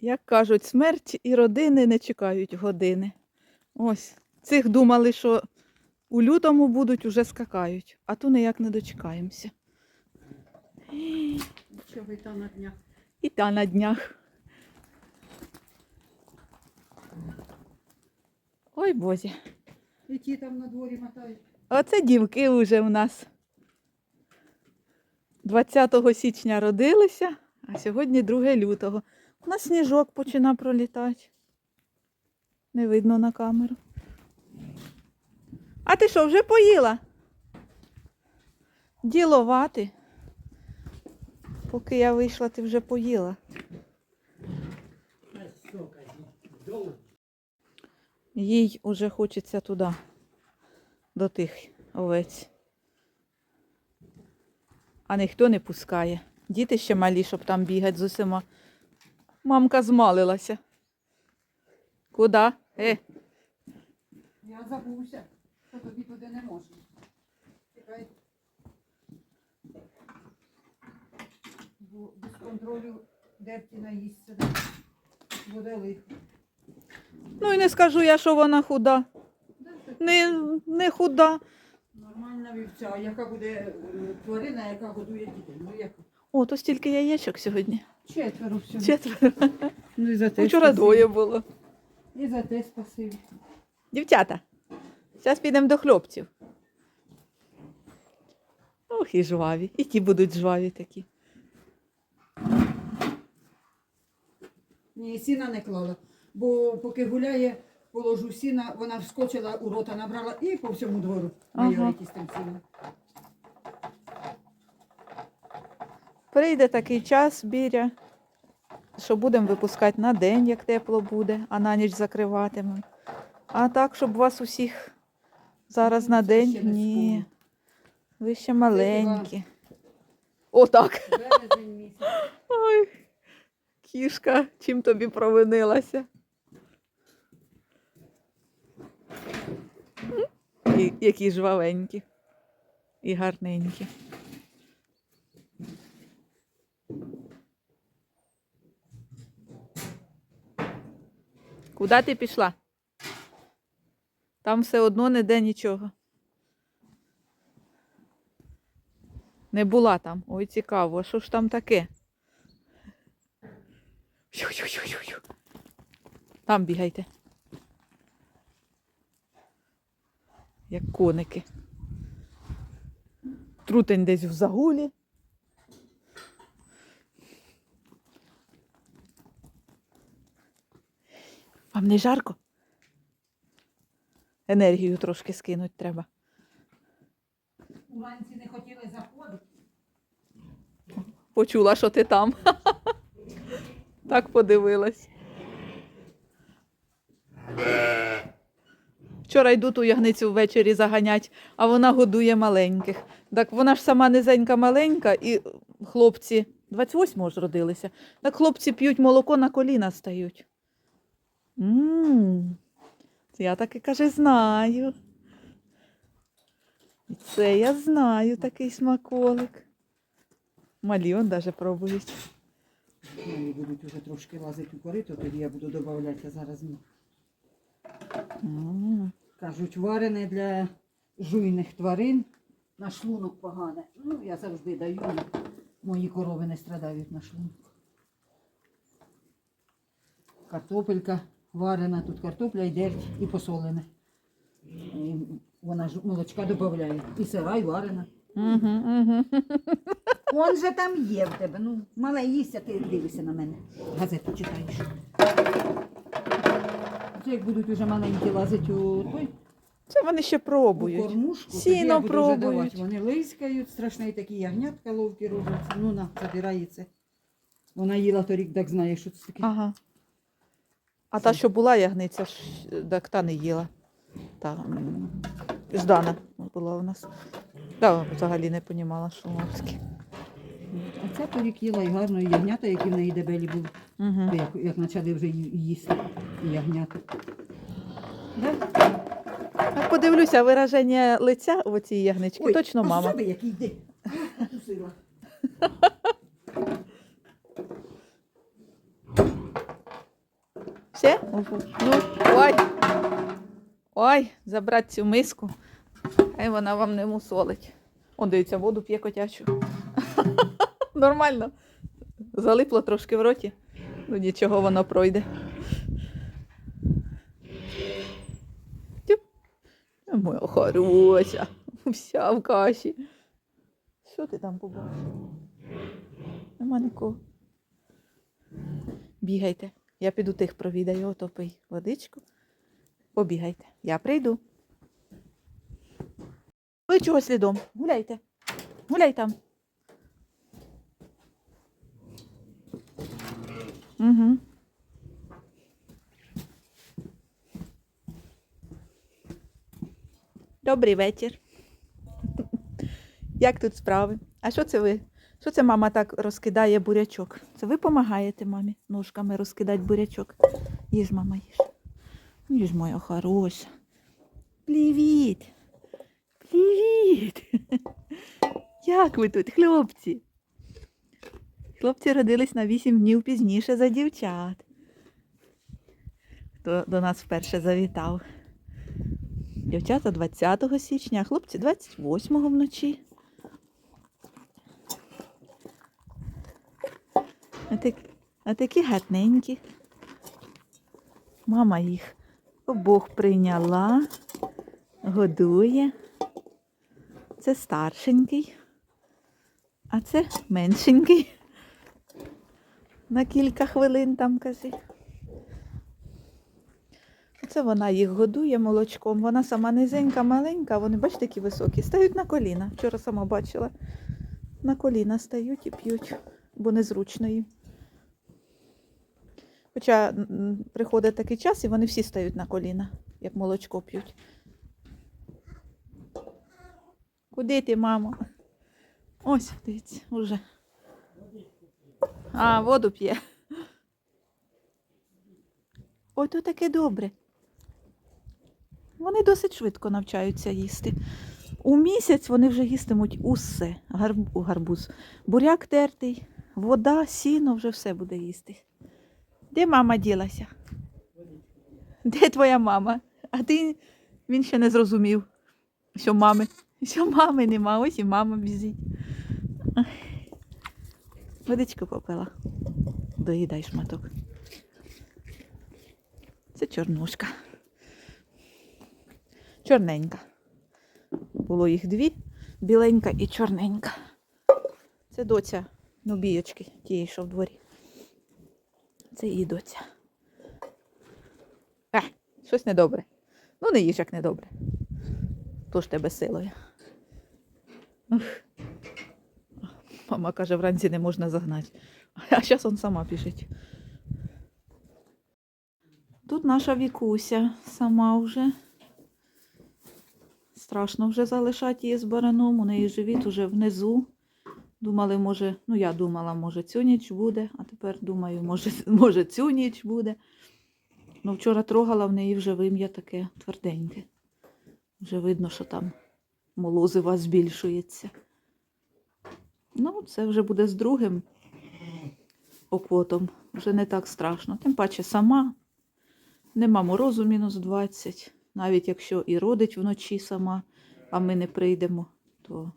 Як кажуть, смерть і родини не чекають години. Ось. Цих думали, що у лютому будуть, уже скакають, а ту ніяк не дочекаємося. Що ви там на днях? І та на днях. Ой Бозі. І ті там на дворі мотають. Оце дівки вже в нас. 20 січня родилися, а сьогодні 2 лютого. У нас сніжок починає пролітати. Не видно на камеру. А ти що, вже поїла? Діловати. Поки я вийшла, ти вже поїла. Їй уже хочеться туди, до тих овець. А ніхто не пускає. Діти ще малі, щоб там бігати з усіма. Мамка змалилася. Куди? Е, Я забувся, що тобі туди не можна. Чекай. Бо без контролю дерті наїсться. Буде лихо. ну і не скажу я, що вона худа. Не, не худа. Нормальна вівця, яка буде е, тварина, яка годує дітей. Ну як? О, то стільки яєчок сьогодні. Четверо всього. Четверо. Ну і за те Вчора спасибі. двоє було. І за те спасибі. Дівчата, зараз підемо до хлопців. Ох, і жваві. І ті будуть жваві такі. Ні, сіна не клала. Бо поки гуляє, положу сіна, вона вскочила у рота, набрала і по всьому двору Ага. майорить із тим сіном. Прийде такий час, біря, що будемо випускати на день, як тепло буде, а на ніч закриватимемо. А так, щоб вас усіх зараз на день. Ні. Ви ще маленькі. Отак. Ой, кішка, чим тобі провинилася? Які жвавенькі і гарненькі. Куди ти пішла? Там все одно не де нічого. Не була там. Ой, цікаво, а що ж там таке? Там бігайте. Як коники. Трутень десь в загулі. Вам не жарко? Енергію трошки скинуть треба. Уранці не хотіли заходити. Почула, що ти там. Так подивилась. Вчора йду ту ягницю ввечері заганять, а вона годує маленьких. Так вона ж сама низенька маленька, і хлопці 28-го ж родилися. Так хлопці п'ють молоко на коліна стають. М Я таки каже, знаю. Це я знаю такий смаколик. Малі он даже пробують. Вони будуть вже трошки лазити у корито, тоді я буду додавати, а зараз ні. М. Кажуть, варене для жуйних тварин. На шлунок погане. Ну, я завжди даю. Мої корови не страдають на шлунок. Картопелька варена, тут картопля дерть, і посолене. І вона ж молочка додає. І сира, і варена. Он же там є в тебе. Ну, мале їсть, а ти дивишся на мене. Газету читаєш. Це як будуть уже маленькі лазити у той Це вони ще у пробують. кормушку, Сіно тоді я буду вже пробують. давати. Вони лискають, страшні такі ягнятка ловкі робляться. Ну на, забирається. Вона їла торік, так знає, що це таке. Ага. А та, що була ягниця, ж, так та не їла. Та м, Ждана була у нас. Та взагалі не понімала, що мовські. А ця торік їла і гарно, і ягнята, які в неї дебелі були, Угу. як, як почали вже ї- їсти і ягнята. Да? Так подивлюся, вираження лиця у цій ягнички. Ой, Точно а мама. що ви, йди? Укусила. Все? Ну, ой. Ой, забрати цю миску. Хай вона вам не мусолить. Он дивіться, воду п'є котячу. Нормально. Залипло трошки в роті. Ну нічого воно пройде. Моя хороша. Вся в каші. Що ти там побачив? Нема нікого. Бігайте. Я піду тих провідаю, ото пий водичку. Побігайте. Я прийду. Ви чого слідом? Гуляйте. Гуляй там. Угу. Добрий вечір. Як тут справи? А що це ви? Що це мама так розкидає бурячок? Це ви допомагаєте мамі ножками розкидати бурячок? Їж, мама, їж. Їж, моя хороша. Привіт. Привіт. Як ви тут, хлопці? Хлопці родились на 8 днів пізніше за дівчат. Хто до нас вперше завітав. Дівчата 20 січня, а хлопці 28 вночі. А, так, а такі гарненькі. Мама їх обох прийняла, годує. Це старшенький, а це меншенький. На кілька хвилин там кажи. Це вона їх годує молочком. Вона сама низенька, маленька, вони, бачите, які високі. Стають на коліна. Вчора сама бачила. На коліна стають і п'ють, бо незручно їм. Хоча приходить такий час, і вони всі стають на коліна, як молочко п'ють. Куди ти, мамо? Ось, дивіться, уже. А, воду п'є. Ой, то таке добре. Вони досить швидко навчаються їсти. У місяць вони вже їстимуть усе. Гарбуз. Буряк тертий, вода, сіно, вже все буде їсти. Де мама ділася? Де твоя мама? А ти він ще не зрозумів, що мами, що мами нема, ось і мама біжить. Водичку попила. Доїдай шматок. Це чорнушка. Чорненька. Було їх дві, біленька і чорненька. Це доця нобійочки, тієї, що в дворі. Це її. Е, щось недобре. Ну, не їж як недобре. То ж тебе силою. Ух. Мама каже, вранці не можна загнати. А зараз он сама біжить. Тут наша вікуся сама вже. Страшно вже залишати її з бараном. У неї живіт уже внизу. Думали, може, ну я думала, може цю ніч буде, а тепер думаю, може, може цю ніч буде. Ну, вчора трогала в неї вже вим'я таке тверденьке. Вже видно, що там молозива збільшується. Ну, це вже буде з другим окотом. Вже не так страшно. Тим паче сама. Нема морозу мінус 20. Навіть якщо і родить вночі сама, а ми не прийдемо, то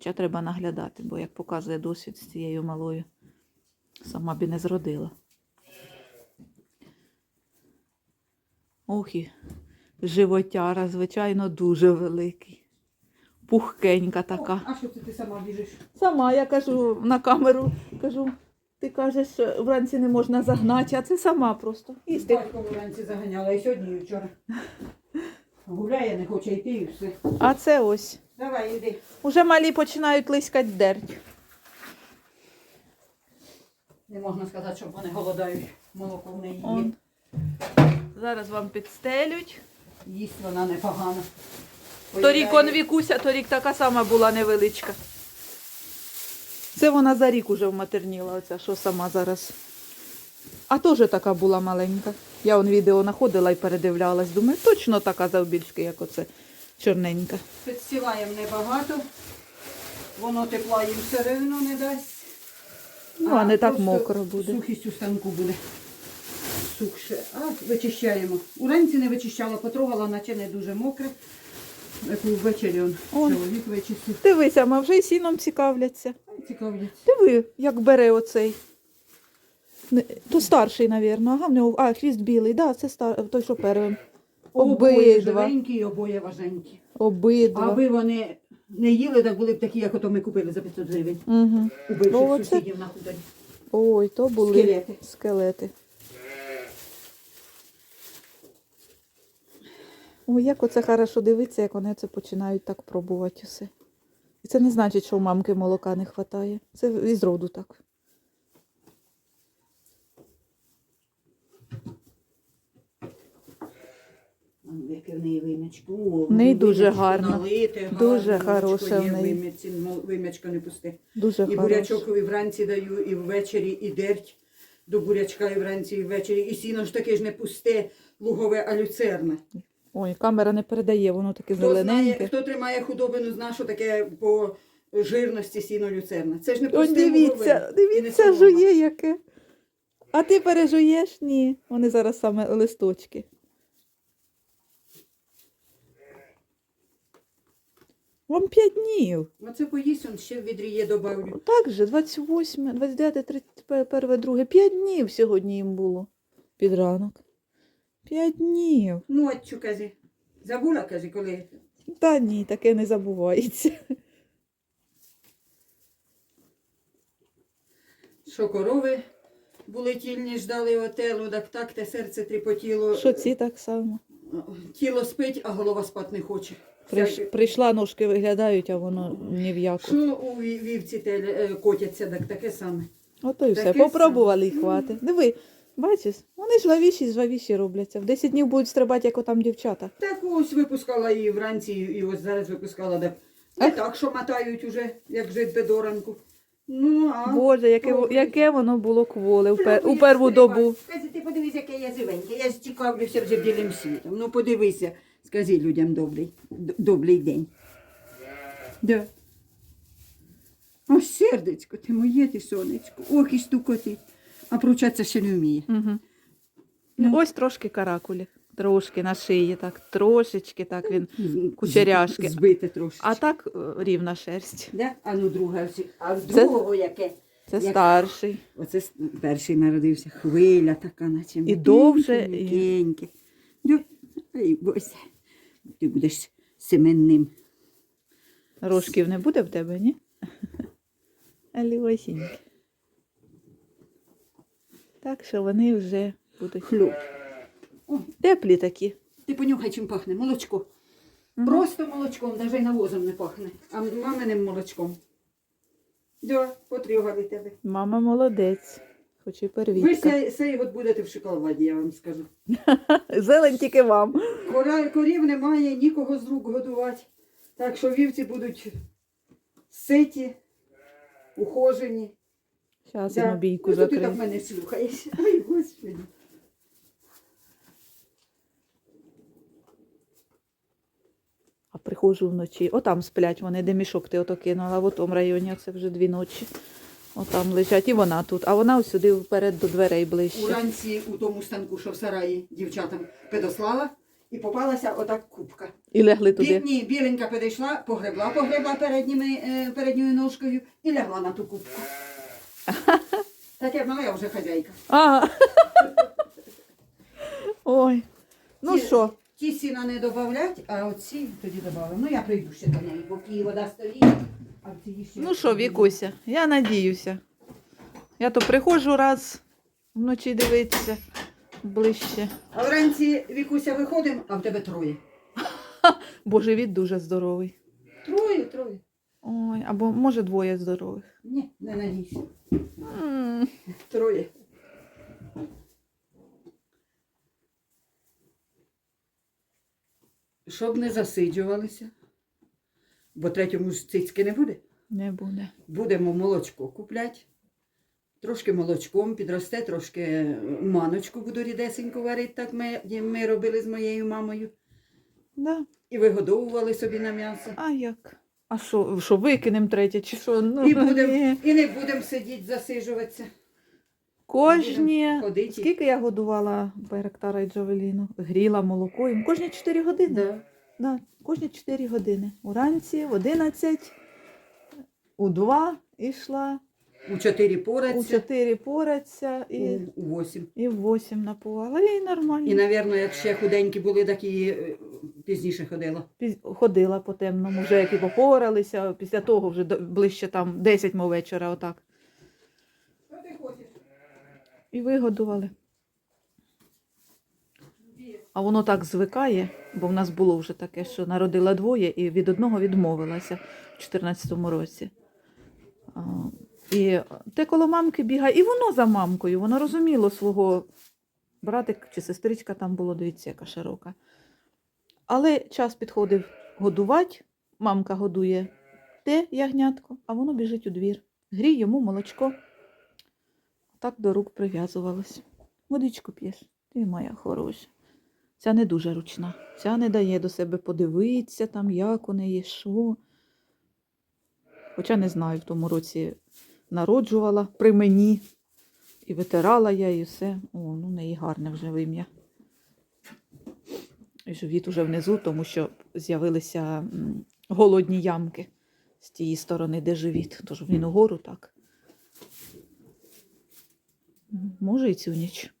хоча треба наглядати, бо як показує досвід з цією малою, сама б і не зродила. Ох і животяра, звичайно, дуже великий. Пухкенька така. А що це ти сама біжиш? Сама я кажу на камеру, кажу, ти кажеш, вранці не можна загнати, а це сама просто. Їсти. Батько вранці заганяла і сьогодні, і вчора. Гуляє, не хоче йти і все. А це ось. Давай, іди. Уже малі починають лискати дерть. Не можна сказати, щоб вони голодають. Молоко в неї є. Зараз вам підстелють. Їсть вона непогано. Торік он вікуся, торік така сама була невеличка. Це вона за рік уже вматерніла, оця, що сама зараз. А теж така була маленька. Я он відео знаходила і передивлялась. Думаю, точно така завбільшки, як оце чорненька. Підстілаємо небагато. Воно тепла їм все одно не дасть. Ну, а не так мокро буде. Сухість у станку буде. сухше. А вичищаємо. Уранці не вичищала, потрогала, наче не дуже мокре. Як ввечері он Он. чоловік вичистив. Дивися, а вже й сіном цікавляться. Цікавляться. Диви, як бере оцей. То старший, напевно. Ага, в нього. А, хвіст білий, да, це стар... той, що первим. Обоє Обидва. живенькі і обоє важенькі. Обидва. Аби вони не їли, так були б такі, як ото ми купили за 500 гривень. Угу. У бивших О, це- сусідів на хуторі. Ой, то були Скелети. скелети. Ой, як оце хорошо дивитися, як вони це починають так пробувати усе. І це не значить, що у мамки молока не вистачає. Це із роду так. Яке в неї вим'ячко. О, В неї ну, дуже гарно. Дуже молочко в неї. мол- Вим'ячко не пусте. Дуже І бурячок і вранці даю, і ввечері, і дерть до бурячка, і вранці, і ввечері. І сіно ж таке ж не пусте, лугове, а люцерне. Ой, камера не передає, воно таке Хто, знає, хто тримає худобину, знає, що таке по жирності сіно люцерне. Це ж не пусте дивіться, лугове, дивіться, жує яке. А ти пережуєш? Ні. Вони зараз саме листочки. Вам 5 днів. Оце поїсть, он ще в відрі є, добавлю. Так же, 28, 29, 31, 2. 5 днів сьогодні їм було під ранок. 5 днів. Ну, от чу, кази. Забула, каже, коли. Та ні, таке не забувається. Що корови були тільні, ждали отелу, так так те серце тріпотіло. Що ці так само. Тіло спить, а голова спати не хоче. Приш, прийшла, ножки виглядають, а воно ні в яку. Що у ві- вівці те, е, котяться, так таке саме. Ото і все. Таке Попробували і хвати. Диви, бачиш, вони жвавіші, жвавіші робляться. В 10 днів будуть стрибати, як отам дівчата. Так ось випускала і вранці, і ось зараз випускала, так. Не так, що мотають уже, як жити до ранку. Ну, а... Боже, яке, во- яке воно було кволе у, пер, у перву добу. Скажи, ти подивись, яке я живеньке. Я ж цікавлюся вже білим світом. Ну подивися, скажи людям добрий, добрий день. Да. О, сердечко, ти моє ти сонечко. Ох, і стукотить. А пручатися ще не вміє. Угу. Ну. Ось трошки каракулі. Трошки на шиї, так, трошечки так він. Кучеряшки. Збите трошки. А так е, рівна шерсть. Да? А ну друга, а Це- другого яке? Це Як- старший. Оце перший народився. Хвиля така, наче І довше, і- Боже, ти будеш семенним. Рожків не буде в тебе, ні? Лівосіньки. Так що вони вже будуть Хлюп. О, теплі такі. ти понюхай, чим пахне. Молочко. Мгм. Просто молочком, навіть навозом не пахне, а маминим молочком. Да, потрюгали тебе. Мама молодець. Хоч і Ви первітка. сей, сей от будете в шоколаді, я вам скажу. Зелень тільки вам. Кора, корів немає, нікого з рук годувати. Так що вівці будуть ситі, ухожені. Зараз я бійку ну, то ти так мене слухаєш. Ай, господи. А приходжу вночі. Отам сплять вони, де мішок ти ото кинула, в тому районі, це вже дві ночі. Отам лежать, і вона тут, а вона ось сюди вперед до дверей ближче. Уранці у тому станку, що в сараї дівчатам підослала, і попалася отак кубка. І лягли Бі, туди. ні, біленька підійшла, погребла, погребла передніми, е, передньою ножкою і лягла на ту кубку. Так як моя вже хазяйка. А. Ой. Ну Ті- що, Ті сіна не додавлять, а оці тоді додавимо. Ну я прийду ще до неї, бо в її вода стоїть. Ну що, Вікуся, я надіюся. Я то приходжу раз вночі дивитися ближче. А вранці Вікуся виходимо, а в тебе троє. Боже, від дуже здоровий. Троє, троє. Ой, або може двоє здорових. Ні, не надійся. Троє. Щоб не засиджувалися, бо третьому ж цицьки не буде. Не буде. Будемо молочко купляти. Трошки молочком підросте, трошки маночку буду рідесенько варити, так ми, ми робили з моєю мамою. Да. І вигодовували собі на м'ясо. А як? А що, що викинемо третє, чи що? Ну, І, будем, і не будемо сидіти, засижуватися. Кожні. Скільки я годувала Байрактара і Джавеліну? Гріла молоко їм. Кожні 4 години. Да. Да, кожні 4 години. Уранці в 11, у 2 йшла, У чотири у пораться, 4 пораться у, і, у вісім. і в 8 напувала. І нормально. І, напевно, як ще худенькі були, так і е, пізніше ходила. Піз- Ходила по темному, вже як і попоралися, після того вже до- ближче там 10 мов вечора, отак. І вигодували. А воно так звикає, бо в нас було вже таке, що народила двоє і від одного відмовилася в 14-му році. І те коло мамки бігає, і воно за мамкою, воно розуміло свого братик чи сестричка там було, дивіться, яка широка. Але час підходив годувати, мамка годує те ягнятко, а воно біжить у двір. Грій йому молочко. Так до рук прив'язувалось. Водичку п'єш, ти моя хороша. Ця не дуже ручна. Ця не дає до себе подивитися, там, як у неї, що. Хоча не знаю, в тому році народжувала при мені і витирала я і все. О, ну в неї гарне вже вим'я. І живіт уже внизу, тому що з'явилися голодні ямки з тієї сторони, де живіт. Тож він угору так. Може і цю ніч.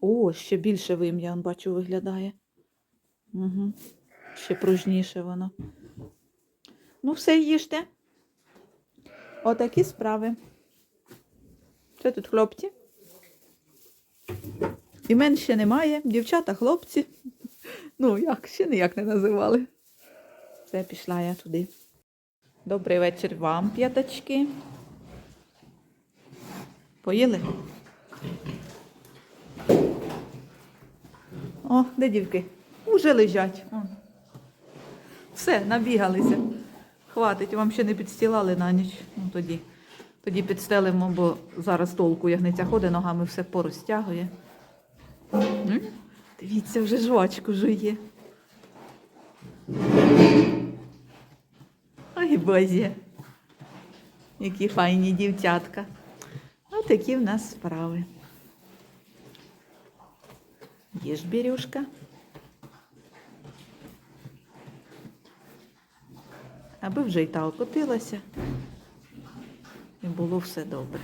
О, ще більше вим'я, бачу, виглядає. Угу. Ще пружніше воно. Ну, все їжте. Отакі справи. Це тут хлопці. Імен ще немає. Дівчата, хлопці. Ну, як, ще ніяк не називали. Все, пішла я туди. Добрий вечір вам, п'ятачки. Поїли? О, де дівки? Уже лежать. О. Все, набігалися. Хватить, вам ще не підстілали на ніч. Ну, тоді, тоді підстелимо, бо зараз толку ягниця ходить, ногами все порозтягує. М? Дивіться, вже жвачку жує. Ой, бозі. Які файні дівчатка. Ось такі в нас справи. Їж, Бірюшка. Аби вже й та окотилася. І було все добре.